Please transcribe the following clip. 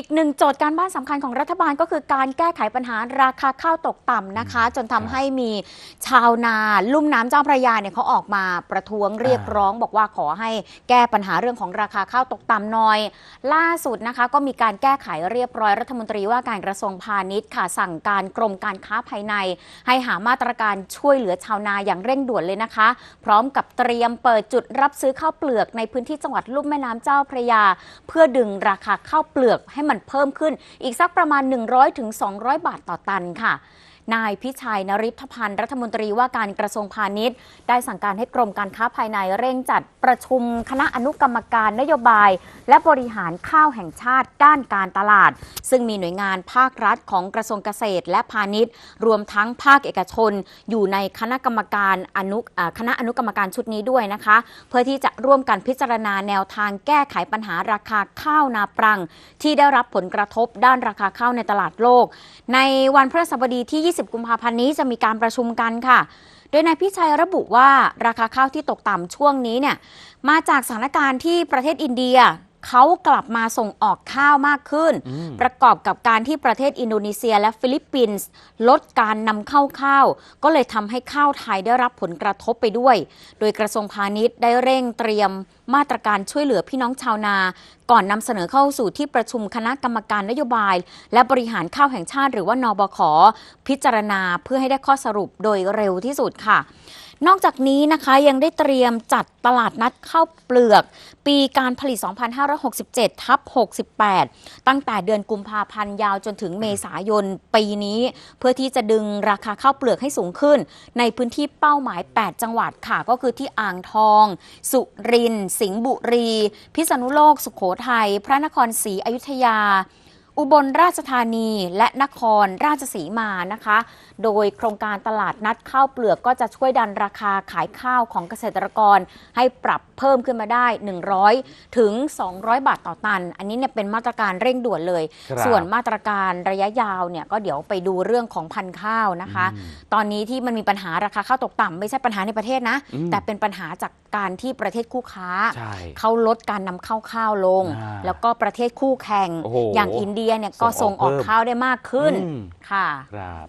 อีกหนึ่งโจทย์การบ้านสำคัญของรัฐบาลก็คือการแก้ไขปัญหาราคาข้าวตกต่ำนะคะ จนทำให้มีชาวนาลุ่มน้ำเจ้าพระยาเนี่ยเขาออกมาประท้วงเรียกร้อง บอกว่าขอให้แก้ปัญหาเรื่องของราคาข้าวตกต่ำหน่อย ล่าสุดนะคะ ก็มีการแก้ไขเรียบร้อยรัฐมนตรีว่าการกระทรวงพาณิชย์ค่ะสั่งการกรมการค้าภายใน ให้หามาตรการช่วยเหลือชาวนาอย่างเร่งด่วนเลยนะคะ พร้อมกับเตรียมเปิดจุดรับซื้อข้าวเปลือกในพื้นที่จังหวัดลุ่มแม่น้ำเจ้าพระยา เพื่อดึงราคาข้าวเปลือกให้มันเพิ่มขึ้นอีกสักประมาณ 100-200ถึง200บาทต่อตันค่ะ นายพิชัยนริธพันธ์รัฐมนตรีว่าการกระทรวงพาณิชย์ ได้สั่งการให้กรมการค้าภายในเร่งจัดประชุมคณะอนุกรรมการนโยบาย และบริหารข้าวแห่งชาติด้านการตลาด ซึ่งมีหน่วยงานภาครัฐของกระทรวงเกษตร และพาณิชย์ รวมทั้งภาคเอกชน อยู่ในคณะกรรมการอนุคณะอนุกรรมการชุดนี้ด้วยนะคะ เพื่อที่จะร่วมกันพิจารณาแนวทางแก้ไขปัญหาราคาข้าวนาปรัง ที่ได้รับผลกระทบด้านราคาข้าวในตลาดโลก ในวันพฤหัสบดีที่20 กุมภาพันธ์นี้จะมีการประชุมกันค่ะ โดยนายพิชัยระบุว่าราคาข้าวที่ตกต่ำช่วงนี้เนี่ยมาจากสถานการณ์ที่ประเทศอินเดีย เขากลับมาส่งออกข้าวมากขึ้น ประกอบกับการที่ประเทศอินโดนีเซียและฟิลิปปินส์ลดการนำเข้าข้าว ก็เลยทำให้ข้าวไทยได้รับผลกระทบไปด้วย โดยกระทรวงพาณิชย์ได้เร่งเตรียมมาตรการช่วยเหลือพี่น้องชาวนา ก่อนนำเสนอเข้าสู่ที่ประชุมคณะกรรมการนโยบาย และบริหารข้าวแห่งชาติหรือว่านบขพิจารณาเพื่อให้ได้ข้อสรุปโดยเร็วที่สุดค่ะ นอกจากนี้นะคะยังได้เตรียมจัดตลาดนัดข้าวเปลือก ปีการผลิต 2567 ทับ 68 ตั้งแต่เดือนกุมภาพันธ์ยาวจนถึงเมษายนปีนี้ เพื่อที่จะดึงราคาข้าวเปลือกให้สูงขึ้น ในพื้นที่เป้าหมาย 8 จังหวัดค่ะ ก็คือที่อ่างทอง สุรินทร์สิงห์บุรี พิษณุโลก สุขโขทัยพระนครศรีอยุธยา อุบลราชธานีและนครราชสีมานะคะ โดยโครงการตลาดนัดข้าวเปลือกก็จะช่วยดันราคาขายข้าวของเกษตรกร ให้ปรับเพิ่มขึ้นมาได้ 100 ถึง 200 บาทต่อตัน อันนี้เนี่ยเป็นมาตรการเร่งด่วนเลยครับส่วนมาตรการระยะยาวเนี่ยก็เดี๋ยวไปดูเรื่องของพันธุ์ข้าวนะคะ ตอนนี้ที่มันมีปัญหาราคาข้าวตกต่ำไม่ใช่ปัญหาในประเทศนะอืมแต่เป็นปัญหาจากการที่ประเทศคู่ค้าใช่เขาลดการนำเข้าข้าวลงอ่าแล้วก็ประเทศคู่แข่งโอ้โหอย่างอินเดียเนี่ยก็ส่ส่งงออออกกเพิ่มข้าวได้มากขึ้นอืม ค่ะ ครับ